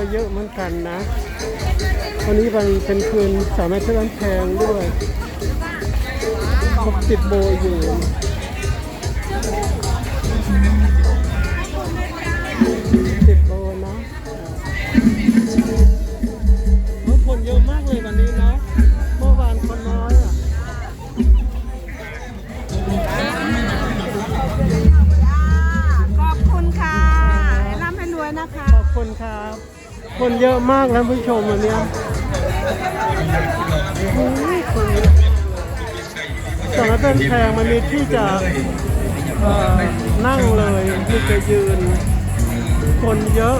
ก็เยอะเหมือนกันนะ วันนี้มันเป็นคืนสามารถเชรบ้านแพงด้วยเขาติดโบอยู่ คนเยอะมากนะผู้ชมวันเนี้ยโอ้ยคนเยอะสารเป็นแพงมันมีที่จะเอ่อนั่งเลยที่จะยืน คนเยอะ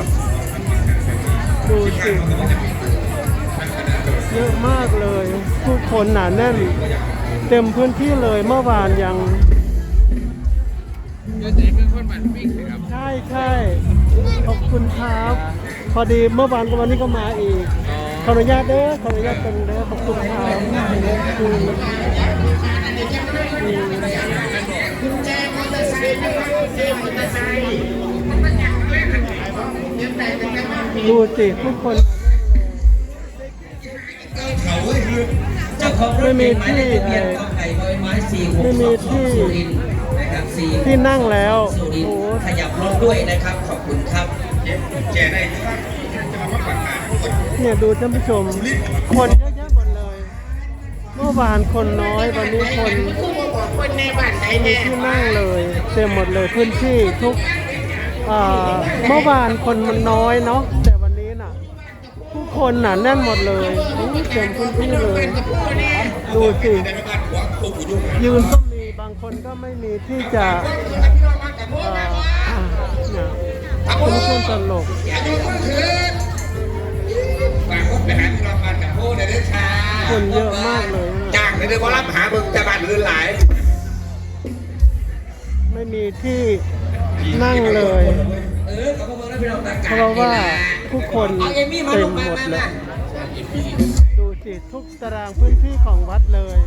ดูสิเยอะมากเลยผู้คนหนาแน่น เต็มพื้นที่เลยเมื่อวานยังใช่ใช่ขอบคุณครับ พอดีเมื่อวานกับวันนี้ก็มาอีก ขออนุญาตเด้อขออนุญาตกันเด้อขอบคุณครับอืมอืมดูสิทุกคนเขาเว้ยคือเจ้าของรถเมล์หมายเลขทะเบียนกไก่บอยไม้สี่หกไม่สมีองสที่องสุรินทร์นะครับสี่ที่นั่งแล้ว สุรินทโอ้ ร์ขยับรถด้วยนะครับ ขอบคุณครับ เนี่ยดูท่านผู้ชม คนเยอะแยะหมดเลย เมื่อวานคนน้อยวันนี้คนมีที่นั่งเลย เต็มหมดเลยพื้นที่ทุกอ่าเมื่อวานคนมันน้อยเนาะแต่วันนี้น่ะผู้คนหนาแน่นหมดเลยโอ้ยเต็มพื้นที่เลย ดูสิยืนก็มีบางคนก็ไม่มีที่จะเอ่ออะเนี่ย คุณผู้ชมตลกฝากคนไปหาที่รางวัลกับโอ้ในเดือนชาคนเยอะมากเลยนะจ้างในเดือนว่ารับหาเบิ่งแต่บ้านอื่นหลาย ไม่มีที่นั่งเลยเออขอบคุณนะพี่น้องตากาเพราะว่าผู้คนเอาเอมี่มาเต็ลมงมาหมดมาเลมายดูสิทุกตารางพื้นที่ของวัดเลย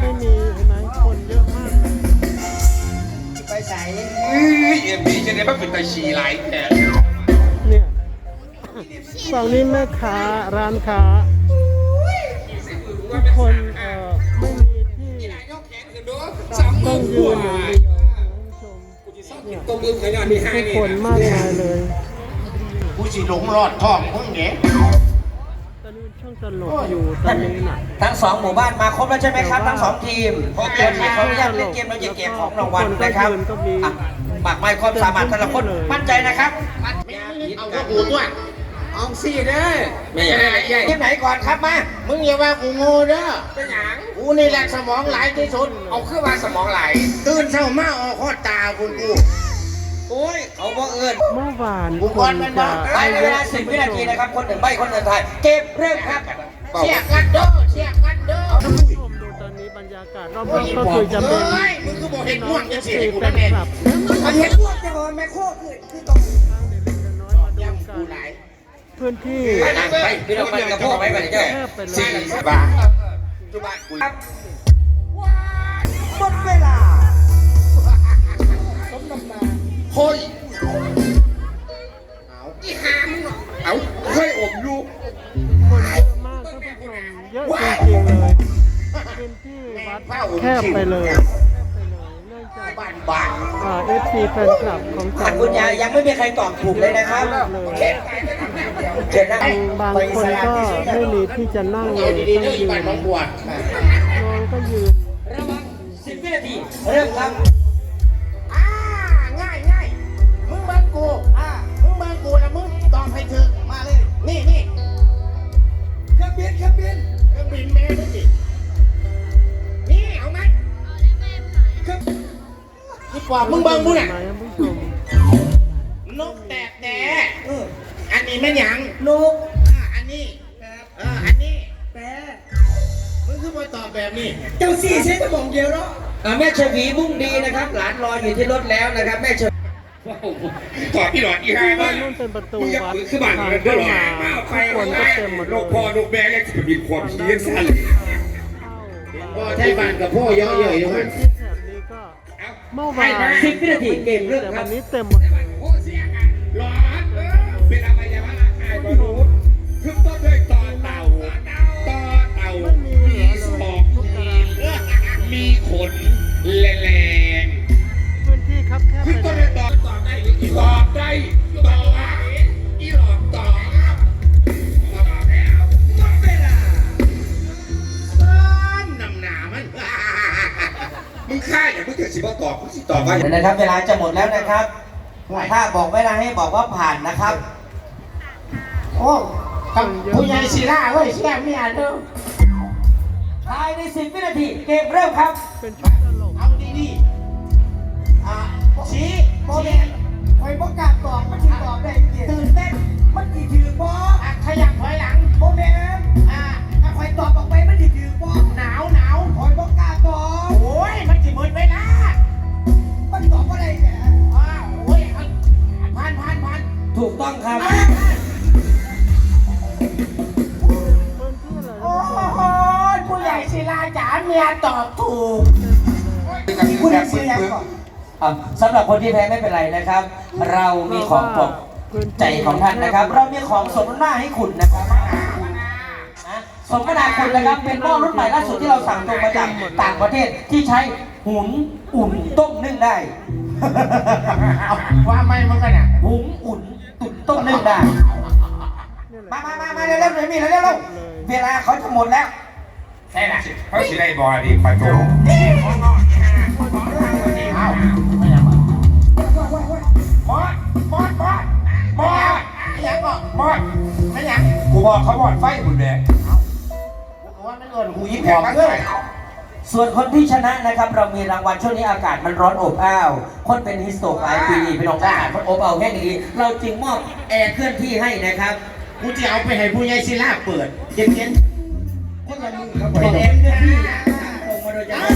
ไม่มีเห็นไหมคนเยอะมากเลยไป ใส่เอ้ยเอ็มดีจะได้มาเป็นตาชีหลายแท้เนี่ยฝั่งนี้แม่ค้าร้านค้า ทุกคนเอ่อไม่มีที่ยกแขนขึ้นดูสามต้องยืนอย่างเดียวคุณผู้ชมเนี่ยตรงมือขยันมีห้าผู้นี่คนมากมายเลยกูสิหลงรอดท้องมึงเนี่ย ตอนนี้ช่วงตลกอยู่ตอนนี้น่ะทั้งสองหมู่บ้านมาครบแล้วใช่ไหมครับ ทั้งสองทีมโอเคขออนุญาตเล่นเกมเราจะเก็บของรางวัลนะครับอะหมากไม้ความสามารถแต่ละคนมั่นใจนะครับเอาก็กูตัวเอาสี่เด้อไม่อยากทีมไหนก่อนครับมา มึงอย่าว่ากูโง่เด้อเป็นหยังกูนี่แหละสมองไหลที่สุด เอาขึ้นมาสมองไหลตื่นเช้ามาออกข้อตาคุณกู โอ้ยเขาบอกเอิญเมื่อวานบุคคคลนมันจะมาภายในเวลาสิบวินาทีนะครับ คนหนึ่งใบคนหนึ่งไทายเก็บเริ่มครับเสียกันเด้อเสียกันเด้อท่านผู้ชมดูตอนนี้บรรยากาศรอบๆก็คือจะเป็นเฮ้ยมึงก็บอกเห็นน้ม่วองงจะเอฟเสียซีกูแฟนั่นนเองคลับมันเห็นพวกจะบอกแม่โคคือคือตรงทางเด็กๆน้อยมาดูยังกักูนไหลพื้นที่ไปนั่งไปพี่น้องไปกับพวกไปก่อนเจ้าแคบไปเลสี่ยสิบบาทจุบาทกูครับหมดเวลา เฮ้ยเอาอีหามงเอาเคยอมอยู่คนเยอะมากท่านผู้ชมเยอะจริงๆเลยพื้นที่วัดแคบไปเลยแคบไปเลยเนื่องจากบ้านบานเอฟซีแฟนคลับของสาท่านคุณยายยังไม่มีใครตอบถูกเลยนะครับเชิญเชิญนั่งบางคนก็ไม่มีที่จะนั่งเลเดี๋ยวยดีๆต้เด้อองอียืบ้านนน้องบวชน้องก็ยืนระวังสิบวินาทีเริ่มครับ อบให้ถึกมาเลย นี่นี่เครื่องบินเครื่องบินเครื่องบินแม่มึงดินี่เอาไหมเครื่องนี่ปอบมึงเบิ่งกูน่ะนกแตกแต่อันนี้แม่นหยังนกอันนี้อออันนี้แปะมึงคือมาตอบแบบนี้ เจ้าสี่ใช้สมองเดียวเนาะแม่เฉวีมุ่งดีนะครับ หลานรออยู่ที่รถแล้วนะครับแม่เฉวีตอบพี่หลอดอีห้าบ้าบ้านนนู่นเป็นประตูมึงจะวัดปืนขึ้นบ้านทางมันก็เข้าหลอมาดมาทุกคนก็เต็มหมดเลลูยกพ่อลูกแม่ยังจะมีความเพียรสั่นเข้าใช่บ้านกับพ่อเยอะๆอยู่พื้มันนที่แถบนี้ก็เมื่อวานสิบวินาทีเกมเริ่มแต่ครัวับนนี้เต็มหมด ว่าเดี๋ยวนะครับ เวลาจะหมดแล้วนะครับ ถ้าบอกเวลาให้บอกว่าผ่านนะครับ โอ้กับผู้ใหญ่ศิลาเว้ยเชี่ยเมียเด้อภายใน10วินาทีเกมเริ่มครับ เป็นชุดตลกเอาดีๆอ่าชี้โมเดลคอยประกล้าศตอบมันถึงตอบได้ตื่นเต้นมันกี่ถือบ่อะขยับถอยหลังโมเดลอ่า ต้องครับเพิ่นที่อะไรโอ้โหผู้ใหญ่ศิลาจ๋าเมียตอบถูกกันผู้แบใหญ่บศิปึ๊ลาบก่อน อะสำหรับคนที่แพ้ไม่เป็นไรนะครับ เรามีของปลอบใจของท่านนะครับ เรามีของสมนาให้คุณนะครับนะสมนาคุณนะครับเป็นหม้อรุ่นใหม่ล่าสุดที่เราสั่งตรงมาจากต่างประเทศที่ใช้หุงอุ่นต้มนึ่งได้ เอาว่าไม่มันกันอะ หุงอุ่น ตุ๋นต้มนึ่งได้นี่แหละมามามามาเร็วๆเร็วๆมีเร็วๆเร็วๆเวลาเขาจะหมดแล้วใช่ละเขาสิได้บอดีคอยโตเอาไม่ยังอะมอดมอดมอดมอดไม่ยังก็บอดไม่ยังกูบอกเขาบอดไฟหุ่นแดงกูว่าไม่เงินกูกูยิ้ยิ้มมแผแผงงมามาเลเลยย ส่วนคนที่ชนะนะครับ เรามีรางวัลช่วงนี้อากาศมันร้อนอบอ้าว คนเป็นฮิสโตกหลายปีนี่เป็นองค์การมันอบอ้าวแค่นี้เราจึงมอบแอร์เคลื่อนที่ให้นะครับ กูจะเอาไปให้ผู้ใหญ่ศิลาเปิดเย็นเย็นคนละมือครับเป็นแอร์เคลื่อนที่ส่งมาโดยเฉพาะ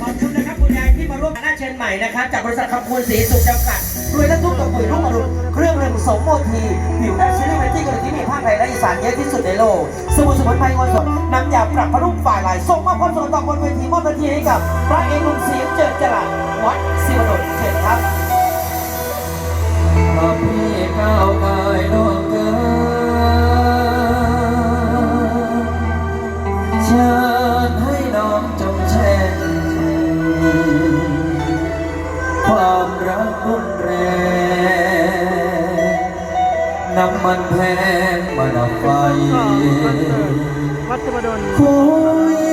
ขอบคุณนะครับคุณยายที่มาร่วมหน้าเชิญใหม่นะครับ จากบริษัทคำคูณสีสุขจำกัดรวยและทุกกับปุ๋ยรุ่งอรุณเครื่องหนึ่งสมโมทีผิวหน้าซีรีส์เวทีกระที่มีภาคไทยและอีสานเยอะที่สุดในโลกสมุนสมุนไพรงอนสดน้ำยาปรับพรุ่งฝ่า ลาย ส่งมอบความสุขต่อบนเวทีมอบหนาทีให้กับพระเอกหนุ่มเสียงเจิดจรัสวัดศิวดลเชิญครับขอพี่ก้าวกายล่วงเกินเชิญให้น้องจงแช่งความรักรุนแรงน้ำมันแพงมาดับไฟ পারতে পারে অনেক।